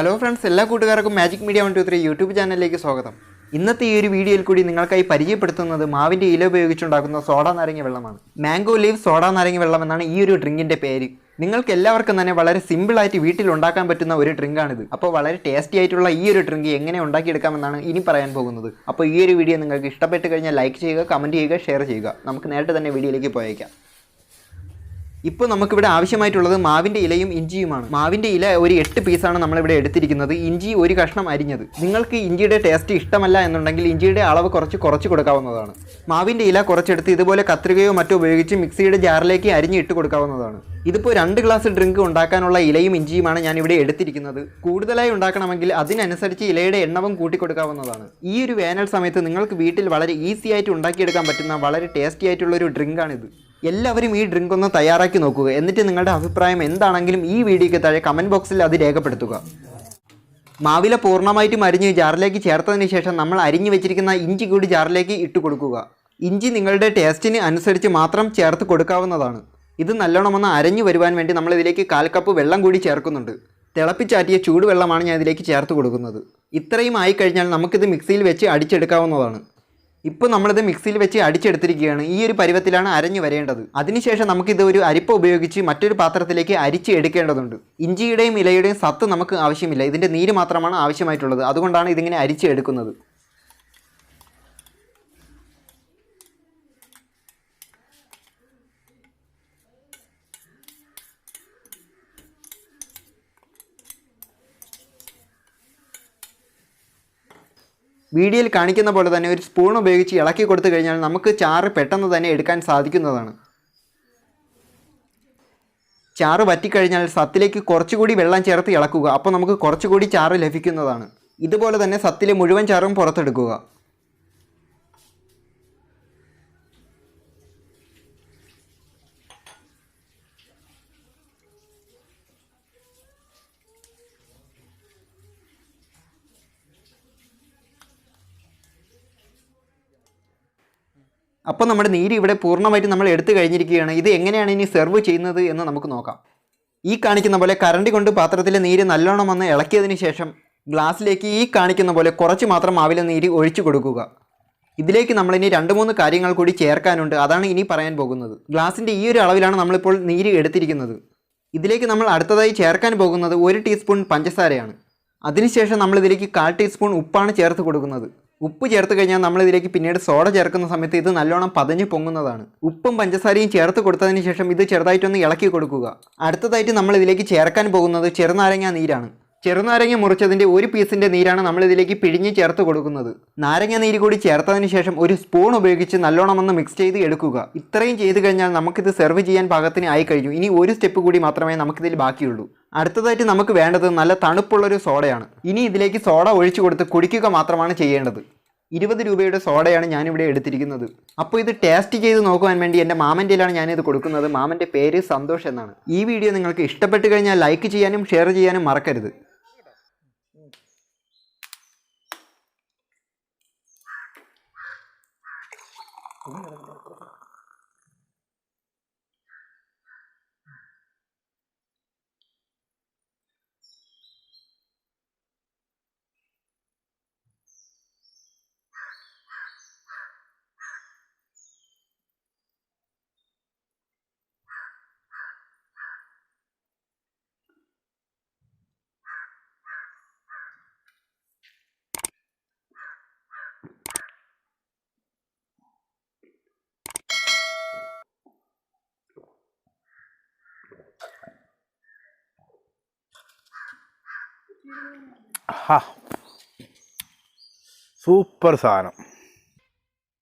Hello friends എല്ലാ കൂട്ടുകാർക്കും magic media one two three YouTube ചാനലിലേക്ക് സ്വാഗതം. ഇന്നത്തെ ഈ ഒരു വീഡിയോയിൽ കൂടി നിങ്ങൾക്കായി പരിചയപ്പെടുത്തുന്നത് മാവിന്റെ ഇല ഉപയോഗിച്ചുണ്ടാക്കുന്ന സോഡ നാരങ്ങ വെള്ളമാണ്. മാംഗോ ലീവ് സോഡ നാരങ്ങ വെള്ളം എന്നാണ് ഈ ഒരു ഡ്രിങ്കിന്റെ പേര്. നിങ്ങൾക്ക് എല്ലാവർക്കും തന്നെ വളരെ സിമ്പിളായിട്ട് വീട്ടിൽ ഉണ്ടാക്കാൻ പറ്റുന്ന ഒരു ഡ്രിങ്കാണിത്. അപ്പോൾ വളരെ ടേസ്റ്റി ആയിട്ടുള്ള ഈ ഒരു ഡ്രിങ്ക് എങ്ങനെ ഉണ്ടാക്കിയെടുക്കാമെന്നാണ് ഇനി പറയാൻ പോകുന്നത്. അപ്പോൾ ഈ ഒരു വീഡിയോ നിങ്ങൾക്ക് ഇഷ്ടപ്പെട്ട് കഴിഞ്ഞാൽ ലൈക്ക് ചെയ്യുക കമന്റ് ചെയ്യുക ഷെയർ ചെയ്യുക. നമുക്ക് നേരിട്ട് തന്നെ വീഡിയോയിലേക്ക് പോയേക്കാം. ഇപ്പോൾ നമുക്കിവിടെ ആവശ്യമായിട്ടുള്ളത് മാവിന്റെ ഇലയും ഇഞ്ചിയുമാണ്. മാവിന്റെ ഇല ഒരു എട്ട് പീസാണ് നമ്മളിവിടെ എടുത്തിരിക്കുന്നത്. ഇഞ്ചി ഒരു കഷ്ണം അരിഞ്ഞത്. നിങ്ങൾക്ക് ഇഞ്ചിയുടെ ടേസ്റ്റ് ഇഷ്ടമല്ല എന്നുണ്ടെങ്കിൽ ഇഞ്ചിയുടെ അളവ് കുറച്ച് കുറച്ച് കൊടുക്കാവുന്നതാണ്. മാവിന്റെ ഇല കുറച്ചെടുത്ത് ഇതുപോലെ കത്രികയോ മറ്റോ ഉപയോഗിച്ച് മിക്സിയുടെ ജാറിലേക്ക് അരിഞ്ഞ് ഇട്ട് കൊടുക്കാവുന്നതാണ്. ഇതിപ്പോൾ രണ്ട് ഗ്ലാസ് ഡ്രിങ്ക് ഉണ്ടാക്കാനുള്ള ഇലയും ഇഞ്ചിയുമാണ് ഞാൻ ഇവിടെ എടുത്തിരിക്കുന്നത്. കൂടുതലായി ഉണ്ടാക്കണമെങ്കിൽ അതിനനുസരിച്ച് ഇലയുടെ എണ്ണവും കൂട്ടിക്കൊടുക്കാവുന്നതാണ്. ഈ ഒരു വേനൽ സമയത്ത് നിങ്ങൾക്ക് വീട്ടിൽ വളരെ ഈസി ആയിട്ട് ഉണ്ടാക്കിയെടുക്കാൻ പറ്റുന്ന വളരെ ടേസ്റ്റി ആയിട്ടുള്ള ഒരു ഡ്രിങ്കാണിത് എല്ലാവരും ഈ ഡ്രിങ്ക് ഒന്ന് തയ്യാറാക്കി നോക്കുക. എന്നിട്ട് നിങ്ങളുടെ അഭിപ്രായം എന്താണെങ്കിലും ഈ വീഡിയോയ്ക്ക് താഴെ കമന്റ് ബോക്സിൽ അത് രേഖപ്പെടുത്തുക. മാവില പൂർണമായിട്ടും അരിഞ്ഞ് ജാറിലേക്ക് ചേർത്തതിന് ശേഷം നമ്മൾ അരിഞ്ഞു വെച്ചിരിക്കുന്ന ഇഞ്ചി കൂടി ജാറിലേക്ക് ഇട്ട് കൊടുക്കുക. ഇഞ്ചി നിങ്ങളുടെ ടേസ്റ്റിന് അനുസരിച്ച് മാത്രം ചേർത്ത് കൊടുക്കാവുന്നതാണ്. ഇത് നല്ലോണമെന്ന് അരഞ്ഞു വരുവാൻ വേണ്ടി നമ്മൾ ഇതിലേക്ക് കാൽ കപ്പ് വെള്ളം കൂടി ചേർക്കുന്നുണ്ട്. തിളപ്പിച്ചാറ്റിയ ചൂടുവെള്ളമാണ് ഞാൻ ഇതിലേക്ക് ചേർത്ത് കൊടുക്കുന്നത്. ഇത്രയും ആയിക്കഴിഞ്ഞാൽ നമുക്കിത് മിക്സിയിൽ വെച്ച് അടിച്ചെടുക്കാവുന്നതാണ്. ഇപ്പോൾ നമ്മളിത് മിക്സിയിൽ വെച്ച് അടിച്ചെടുത്തിരിക്കുകയാണ്. ഈ ഒരു പരുവത്തിലാണ് അരഞ്ഞു വരേണ്ടത്. അതിനുശേഷം നമുക്കിത് ഒരു അരിപ്പ ഉപയോഗിച്ച് മറ്റൊരു പാത്രത്തിലേക്ക് അരിച്ച് എടുക്കേണ്ടതുണ്ട്. ഇഞ്ചിയുടെയും ഇലയുടെയും സത്ത് നമുക്ക് ആവശ്യമില്ല. ഇതിന്റെ നീര് മാത്രമാണ് ആവശ്യമായിട്ടുള്ളത്. അതുകൊണ്ടാണ് ഇതിങ്ങനെ അരിച്ച് എടുക്കുന്നത്. വീഡിയോയിൽ കാണിക്കുന്ന പോലെ തന്നെ ഒരു സ്പൂൺ ഉപയോഗിച്ച് ഇളക്കി കൊടുത്തു കഴിഞ്ഞാൽ നമുക്ക് ചാറ് പെട്ടെന്ന് തന്നെ എടുക്കാൻ സാധിക്കുന്നതാണ്. ചാറ് വറ്റിക്കഴിഞ്ഞാൽ സത്തിലേക്ക് കുറച്ചുകൂടി വെള്ളം ചേർത്ത് ഇളക്കുക. അപ്പോൾ നമുക്ക് കുറച്ചുകൂടി ചാറ് ലഭിക്കുന്നതാണ്. ഇതുപോലെ തന്നെ സത്തിലെ മുഴുവൻ ചാറും പുറത്തെടുക്കുക. അപ്പോൾ നമ്മുടെ നീര് ഇവിടെ പൂർണമായിട്ട് നമ്മൾ എടുത്തു കഴിഞ്ഞിരിക്കുകയാണ്. ഇത് എങ്ങനെയാണ് ഇനി സെർവ് ചെയ്യുന്നത് എന്ന് നമുക്ക് നോക്കാം. ഈ കാണിക്കുന്ന പോലെ കറണ്ടി കൊണ്ട് പാത്രത്തിലെ നീര് നല്ലോണം വന്ന് ഇളക്കിയതിന് ശേഷം ഗ്ലാസ്സിലേക്ക് ഈ കാണിക്കുന്ന പോലെ കുറച്ച് മാത്രം മാവിലെ നീര് ഒഴിച്ചു കൊടുക്കുക. ഇതിലേക്ക് നമ്മളിനി രണ്ട് മൂന്ന് കാര്യങ്ങൾ കൂടി ചേർക്കാനുണ്ട്. അതാണ് ഇനി പറയാൻ പോകുന്നത്. ഗ്ലാസിന്റെ ഈ ഒരു അളവിലാണ് നമ്മളിപ്പോൾ നീര് എടുത്തിരിക്കുന്നത്. ഇതിലേക്ക് നമ്മൾ അടുത്തതായി ചേർക്കാൻ പോകുന്നത് ഒരു ടീസ്പൂൺ പഞ്ചസാരയാണ്. അതിനുശേഷം നമ്മൾ ഇതിലേക്ക് കാൽ ടീസ്പൂൺ ഉപ്പാണ് ചേർത്ത് കൊടുക്കുന്നത്. ഉപ്പ് ചേർത്ത് കഴിഞ്ഞാൽ നമ്മൾ ഇതിലേക്ക് പിന്നീട് സോഡ ചേർക്കുന്ന സമയത്ത് ഇത് നല്ലോണം പതഞ്ഞ് പൊങ്ങുന്നതാണ്. ഉപ്പും പഞ്ചസാരയും ചേർത്ത് കൊടുത്തതിന് ശേഷം ഇത് ചെറുതായിട്ടൊന്ന് ഇളക്കി കൊടുക്കുക. അടുത്തതായിട്ട് നമ്മൾ ഇതിലേക്ക് ചേർക്കാൻ പോകുന്നത് ചെറുനാരങ്ങ നീരാണ്. ചെറുനാരങ്ങ മുറിച്ചതിന്റെ ഒരു പീസിന്റെ നീരാണ് നമ്മളിതിലേക്ക് പിഴിഞ്ഞ് ചേർത്ത് കൊടുക്കുന്നത്. നാരങ്ങ നീര് കൂടി ചേർത്തതിന് ശേഷം ഒരു സ്പൂൺ ഉപയോഗിച്ച് നല്ലോണം ഒന്ന് മിക്സ് ചെയ്ത് എടുക്കുക. ഇത്രയും ചെയ്ത് കഴിഞ്ഞാൽ നമുക്കിത് സെർവ് ചെയ്യാൻ പാകത്തിന് ആയി കഴിഞ്ഞു. ഇനി ഒരു സ്റ്റെപ്പ് കൂടി മാത്രമേ നമുക്കിതിൽ ബാക്കിയുള്ളൂ. അടുത്തതായിട്ട് നമുക്ക് വേണ്ടത് നല്ല തണുപ്പുള്ളൊരു സോഡയാണ്. ഇനി ഇതിലേക്ക് സോഡ ഒഴിച്ചു കൊടുത്ത് കുടിക്കുക മാത്രമാണ് ചെയ്യേണ്ടത്. ഇരുപത് രൂപയുടെ സോഡയാണ് ഞാനിവിടെ എടുത്തിരിക്കുന്നത്. അപ്പോൾ ഇത് ടേസ്റ്റ് ചെയ്ത് നോക്കുവാൻ വേണ്ടി എന്റെ മാമന്റെയിലാണ് ഞാനിത് കൊടുക്കുന്നത്. മാമന്റെ പേര് സന്തോഷ് എന്നാണ്. ഈ വീഡിയോ നിങ്ങൾക്ക് ഇഷ്ടപ്പെട്ട് കഴിഞ്ഞാൽ ലൈക്ക് ചെയ്യാനും ഷെയർ ചെയ്യാനും മറക്കരുത്. cũng സൂപ്പർ സാധനം.